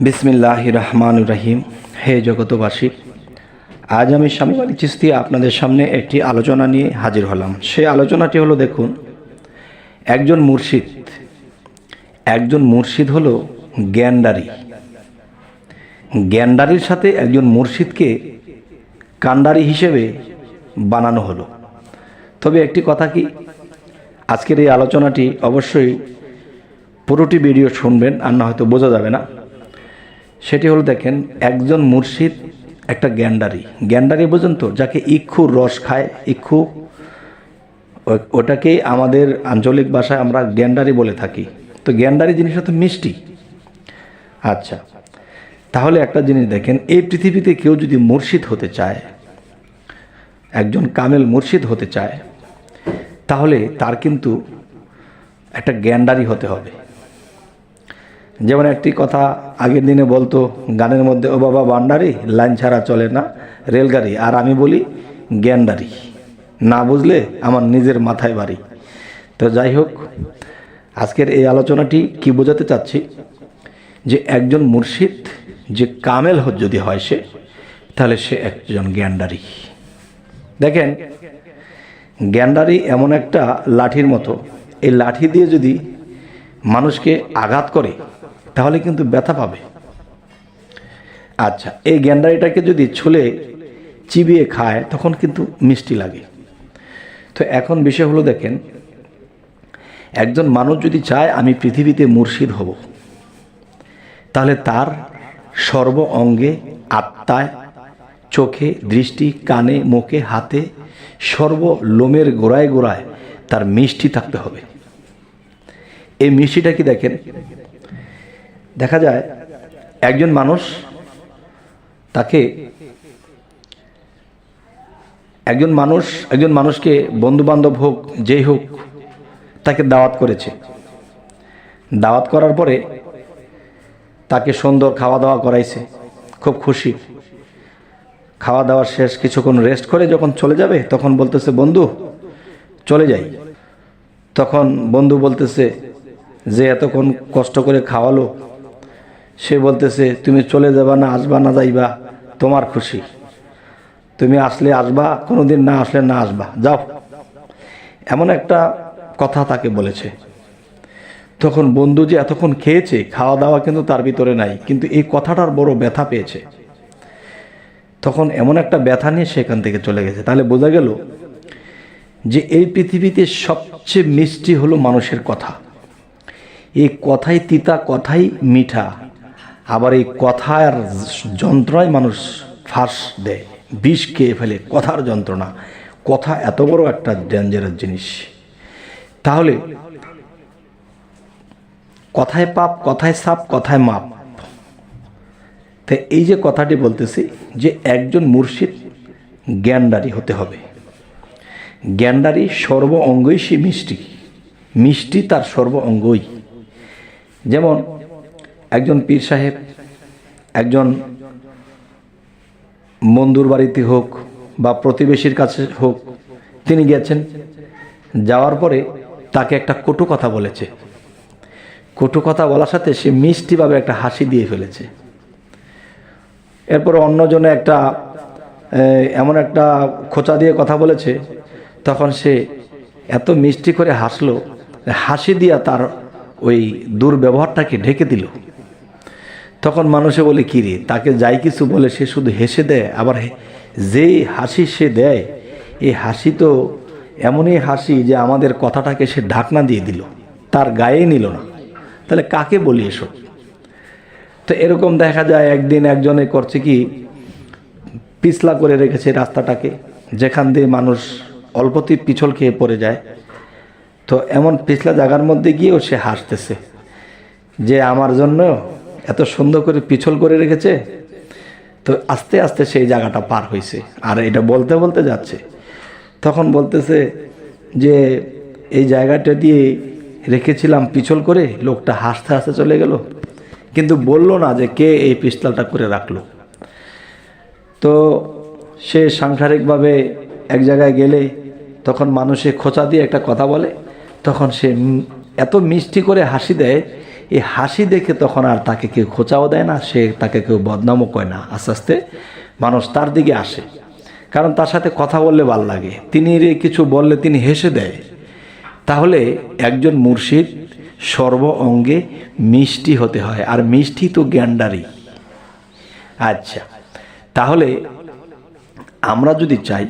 বিসমিল্লাহ রহমান রাহিম। হে জগতবাসী আজ আমি স্বামী আলী চিস্তি আপনাদের সামনে একটি আলোচনা নিয়ে হাজির হলাম। সেই আলোচনাটি হলো, দেখুন, একজন মুর্শিদ একজন মুর্শিদ হলো জ্ঞানদারি জ্ঞানদারির সাথে একজন মুর্শিদকে কান্ডারি হিসেবে বানানো হলো। তবে একটি কথা কি, আজকের এই আলোচনাটি অবশ্যই পুরোটি ভিডিও শুনবেন, আর না হয়তো বোঝা যাবে না। সেটি হলো দেখেন, একজন মুর্শিদ একটা গ্যান্ডারি। গ্যান্ডারি বোঝেন তো, যাকে ইক্ষুর রস খায়, ইক্ষু। ওটাকেই আমাদের আঞ্চলিক ভাষায় আমরা গ্যান্ডারি বলে থাকি। তো গ্যান্ডারি জিনিসটা তো মিষ্টি। আচ্ছা তাহলে একটা জিনিস দেখেন, এই পৃথিবীতে কেউ যদি মুর্শিদ হতে চায়, একজন কামেল মুর্শিদ হতে চায়, তাহলে তার কিন্তু একটা গ্যান্ডারি হতে হবে। যেমন একটি কথা আগের দিনে বলতো, গানের মধ্যে, ও বাবা, বান্ডারি, লাইন ছাড়া চলে না, রেলগাড়ি, আর আমি বলি জ্ঞানদারি না বুঝলে আমার নিজের মাথায় বাড়ি। তো যাই হোক, আজকের এই আলোচনাটি কি বোঝাতে চাচ্ছি? যে একজন মুর্শিদ, যে কামেল যদি হয় সে, তাহলে সে একজন জ্ঞানদারি দেখেন জ্ঞানদারি এমন একটা লাঠির মতো। এই লাঠি দিয়ে যদি মানুষকে আঘাত করে তাহলে কিন্তু ব্যথা পাবে। আচ্ছা এই গ্যান্ডারিটাকে যদি ছুলে চিবিয়ে খায়, তখন কিন্তু মিষ্টি লাগে। তো এখন বিষয় হলো দেখেন, একজন মানুষ যদি চায় আমি পৃথিবীতে মুর্শিদ হব, তাহলে তার সর্ব অঙ্গে আত্মায় চোখে দৃষ্টি, কানে, মুখে, হাতে সর্ব লোমের গোড়ায় গোড়ায় তার মিষ্টি থাকতে হবে। এই মিষ্টিটা কি দেখেন দেখা যায় একজন মানুষ তাকে একজন মানুষ, একজন মানুষকে বন্ধু বান্ধব হোক, যেই হোক, তাকে দাওয়াত করেছে। দাওয়াত করার পরে তাকে সুন্দর খাওয়া দাওয়া করাইছে, খুব খুশি। খাওয়া দাওয়া শেষ, কিছুক্ষণ রেস্ট করে যখন চলে যাবে, তখন বলতেছে, বন্ধু, চলে যাই। তখন বন্ধু বলতেছে, যে এতক্ষণ কষ্ট করে খাওয়ালো সে বলতেছে, তুমি চলে যাবা না, আসবা না, যাইবা, তোমার খুশি। তুমি আসলে আসবা, কোনোদিন না আসলে না আসবা, যাও। এমন একটা কথা তাকে বলেছে। তখন বন্ধু যে এতক্ষণ খেয়েছে খাওয়া দাওয়া কিন্তু তার ভিতরে নাই, কিন্তু এই কথাটার বড় ব্যথা পেয়েছে। তখন এমন একটা ব্যথা নিয়ে সেখান থেকে চলে গেছে। তাহলে বোঝা গেল যে এই পৃথিবীতে সবচেয়ে মিষ্টি হলো মানুষের কথা। এই কথাই তিতা, কথাই মিঠা। আবার এই কথার যন্ত্রণায় মানুষ ফাঁস দেয়, বিষ খেয়ে ফেলে। কথার যন্ত্রণা। কথা এত বড় একটা ডেঞ্জারাস জিনিস। তাহলে কথায় পাপ, কথায় সাপ, কথায় মাপ। তাই এই যে কথাটি বলতেছি, যে একজন মুর্শিদ জ্ঞানদারি হতে হবে। জ্ঞানদারি সর্ব অঙ্গই সে মিষ্টি। মিষ্টি তার সর্ব অঙ্গই। যেমন একজন পীর সাহেব, একজন বন্ধুর বাড়িতে হোক বা প্রতিবেশীর কাছে হোক, তিনি গেছেন যাওয়ার পরে তাকে একটা কটু কথা বলেছে। কটু কথা বলার সাথে সে মিষ্টিভাবে একটা হাসি দিয়ে ফেলেছে। এরপর অন্যজনে একটা এমন একটা খোঁচা দিয়ে কথা বলেছে, তখন সে এত মিষ্টি করে হাসলো, হাসি দিয়া তার ওই দুর্ব্যবহারটাকে ঢেকে দিল। তখন মানুষে বলে, কী রে, তাকে যাই কিছু বলে, সে শুধু হেসে দেয়, আবার যেই হাসি সে দেয় এই হাসি তো এমনই হাসি যে আমাদের কথাটাকে সে ঢাকনা দিয়ে দিল, তার গায়ে নিল না। তাহলে কাকে বলি এসব? তো এরকম দেখা যায়, একদিন একজনে করছে কি, পিছলা করে রেখেছে রাস্তাটাকে, যেখান দিয়ে মানুষ অল্পতেই পিছল খেয়ে পড়ে যায়। তো এমন পিছলা জায়গার মধ্যে গিয়েও সে হাসতেছে যে, আমার জন্য এত সুন্দর করে পিছল করে রেখেছে, তো আস্তে আস্তে সেই জায়গাটা পার হয়েছে। আর এটা বলতে বলতে যাচ্ছে। তখন বলতেছে যে, এই জায়গাটা দিয়ে রেখেছিলাম পিছল করে, লোকটা হাসতে হাসতে চলে গেল। কিন্তু বলল না যে কে এই পিস্তলটা করে রাখল। তো সে সাংসারিকভাবে এক জায়গায় গেলে, তখন মানুষে খোঁচা দিয়ে একটা কথা বলে। তখন সে এত মিষ্টি করে হাসি দেয় এই হাসি দেখে তখন আর তাকে কেউ খোঁচাও দেয় না, সে তাকে কেউ বদনামও কয় না। আস্তে আস্তে মানুষ তার দিকে আসে। কারণ তার সাথে কথা বললে ভালো লাগে। তিনি কিছু বললে তিনি হেসে দেয়। তাহলে একজন মুর্শিদ সর্ব অঙ্গে মিষ্টি হতে হয়, আর মিষ্টি তো জ্ঞানডারি আচ্ছা তাহলে আমরা যদি চাই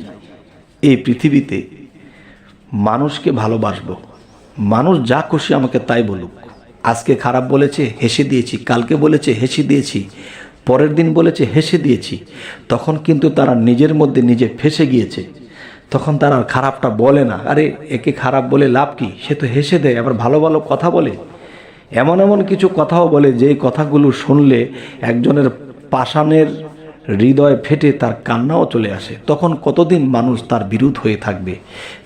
এই পৃথিবীতে মানুষকে ভালোবাসবো, মানুষ যা খুশি আমাকে তাই বলুক। আজকে খারাপ বলেছে, হেসে দিয়েছি, কালকে বলেছে, হেসে দিয়েছি, পরের দিন বলেছে, হেসে দিয়েছি। তখন কিন্তু তারা নিজের মধ্যে নিজে ফেসে গিয়েছে। তখন তারা খারাপটা বলে না। আরে, একে খারাপ বলে লাভ কি? সে তো হেসে দেয়, আবার ভালো ভালো কথা বলে। এমন এমন কিছু কথাও বলে, যেই কথাগুলো শুনলে একজনের পাষাণের হৃদয় ফেটে তার কান্নাও চলে আসে। তখন কতদিন মানুষ তার বিরুদ্ধ হয়ে থাকবে?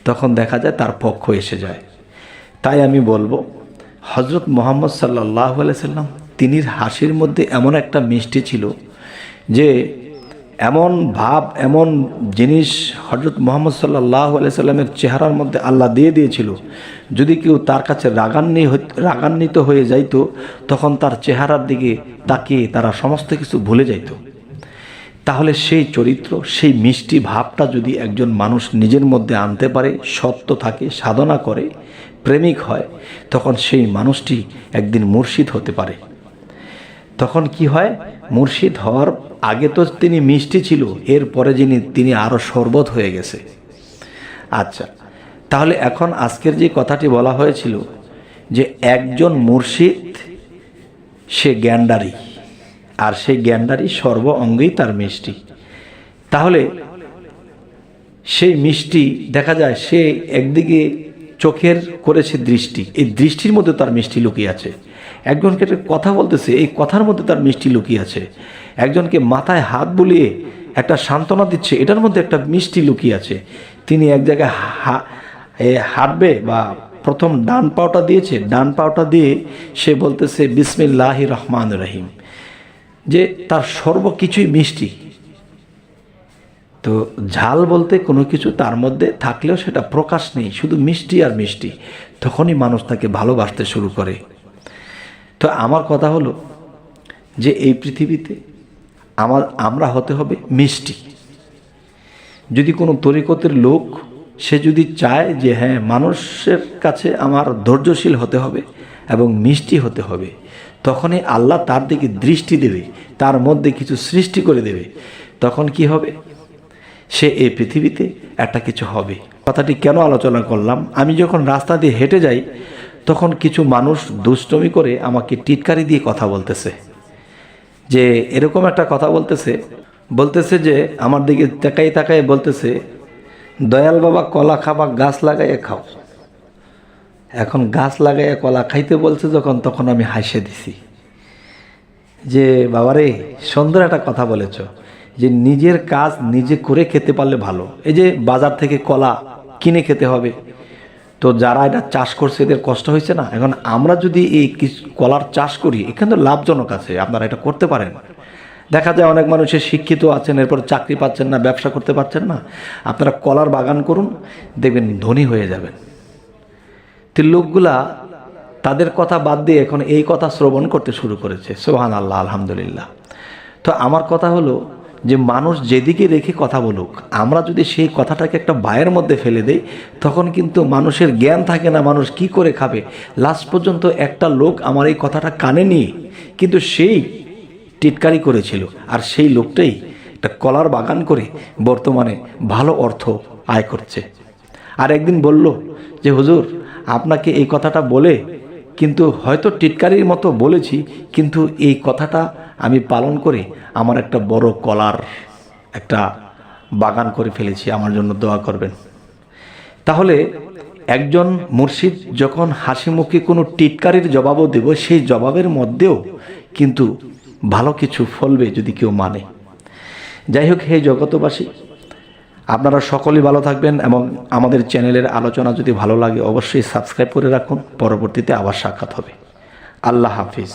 তখন দেখা যায় তার পক্ষ এসে যায়। তাই আমি বলব হজরত মোহাম্মদ সাল্লাহ সাল্লাম, তিনির হাসির মধ্যে এমন একটা মিষ্টি ছিল যে এমন ভাব, এমন জিনিস হজরত মোহাম্মদ সাল্লাহ সাল্লামের চেহারার মধ্যে আল্লাহ দিয়ে দিয়েছিল। যদি কেউ তার কাছে রাগান্নি রাগান্বিত হয়ে যাইত, তখন তার চেহারার দিকে তাকিয়ে তারা সমস্ত কিছু ভুলে যাইত। তাহলে সেই চরিত্র, সেই মিষ্টি ভাবটা যদি একজন মানুষ নিজের মধ্যে আনতে পারে, সত্য থাকে, সাধনা করে প্রেমিক হয়, তখন সেই মানুষটি একদিন মুর্শিদ হতে পারে। তখন কি হয়? মুর্শিদ হওয়ার আগে তো তিনি মিষ্টি ছিল, এরপরে যিনি, তিনি আরও শরবত হয়ে গেছে। আচ্ছা তাহলে এখন আজকের যে কথাটি বলা হয়েছিল যে একজন মুর্শিদ, সে গ্যান্ডারি আর সেই জ্ঞানডারি সর্ব অঙ্গেই তার মিষ্টি। তাহলে সেই মিষ্টি, দেখা যায় সে একদিকে চোখের করেছে দৃষ্টি। এই দৃষ্টির মধ্যে তার মিষ্টি লুকিয়ে আছে। একজনকে কথা বলতেছে, এই কথার মধ্যে তার মিষ্টি লুকিয়ে আছে। একজনকে মাথায় হাত বুলিয়ে একটা সান্ত্বনা দিচ্ছে, এটার মধ্যে একটা মিষ্টি লুকিয়ে আছে। তিনি এক জায়গায় হাঁটবে বা প্রথম ডান পাওটা দিয়েছে, ডান পাওটা দিয়ে সে বলতেছে বিসমিল্লাহ রহমান রহিম। যে তার সর্বকিছুই মিষ্টি। তো ঝাল বলতে কোনো কিছু তার মধ্যে থাকলেও সেটা প্রকাশ নেই, শুধু মিষ্টি আর মিষ্টি। তখনই মানুষ তাকে ভালোবাসতে শুরু করে। তো আমার কথা হলো যে এই পৃথিবীতে আমার, আমরা হতে হবে মিষ্টি। যদি কোনো তরিকতের লোক, সে যদি চায় যে হ্যাঁ মানুষের কাছে আমার ধৈর্যশীল হতে হবে এবং মিষ্টি হতে হবে, তখনই আল্লাহ তার দিকে দৃষ্টি দেবে, তার মধ্যে কিছু সৃষ্টি করে দেবে। তখন কি হবে? সে এই পৃথিবীতে একটা কিছু হবে। কথাটি কেন আলোচনা করলাম? আমি যখন রাস্তা দিয়ে হেঁটে যাই, তখন কিছু মানুষ দুষ্টমি করে আমাকে টিটকারি দিয়ে কথা বলতেছে। যে এরকম একটা কথা বলতেছে বলতেছে যে, আমার দিকে তাকাই তাকাই বলতেছে, দয়াল বাবা, কলা খাবা, গাছ লাগাইয়ে খাও। এখন গাছ লাগাইয়া কলা খাইতে বলছে যখন, তখন আমি হাসে দিছি। যে, বাবারে, সুন্দর একটা কথা বলেছ। যে নিজের কাজ নিজে করে খেতে পারলে ভালো। এই যে বাজার থেকে কলা কিনে খেতে হবে। তো যারা এটা চাষ করছে, এদের কষ্ট হয়েছে না? এখন আমরা যদি এই কলার চাষ করি, এখানে তো লাভজনক আছে, আপনারা এটা করতে পারেন। দেখা যায় অনেক মানুষের শিক্ষিত আছেন, এরপর চাকরি পাচ্ছেন না, ব্যবসা করতে পারছেন না। আপনারা কলার বাগান করুন, দেখবেন ধনী হয়ে যাবেন। তো লোকগুলা তাদের কথা বাদ দিয়ে এখন এই কথা শ্রবণ করতে শুরু করেছে। সোহান আল্লাহ আলহামদুলিল্লাহ। তো আমার কথা হলো যে মানুষ যেদিকে রেখে কথা বলুক, আমরা যদি সেই কথাটাকে একটা বায়ের মধ্যে ফেলে দেই, তখন কিন্তু মানুষের জ্ঞান থাকে না, মানুষ কি করে খাবে। লাস্ট পর্যন্ত একটা লোক আমার এই কথাটা কানে নিয়ে কিন্তু সেই টিটকারি করেছিল। আর সেই লোকটাই একটা কলার বাগান করে বর্তমানে ভালো অর্থ আয় করছে। আর একদিন বলল যে, হুজুর, আপনাকে এই কথাটা বলে কিন্তু হয়তো টিটকারির মতো বলেছি, কিন্তু এই কথাটা আমি পালন করে আমার একটা বড় কলার, একটা বাগান করে ফেলেছি, আমার জন্য দোয়া করবেন। তাহলে একজন মুর্শিদ যখন হাসি মুখে কোনো টিটকারির জবাবও দেব, সেই জবাবের মধ্যেও কিন্তু ভালো কিছু ফলবে যদি কেউ মানে। যাই হোক, হে জগতবাসী আপনারা সকলেই ভালো থাকবেন এবং আমাদের চ্যানেলের আলোচনা যদি ভালো লাগে, অবশ্যই সাবস্ক্রাইব করে রাখুন। পরবর্তীতে আবার সাক্ষাৎ হবে। আল্লাহ হাফিজ।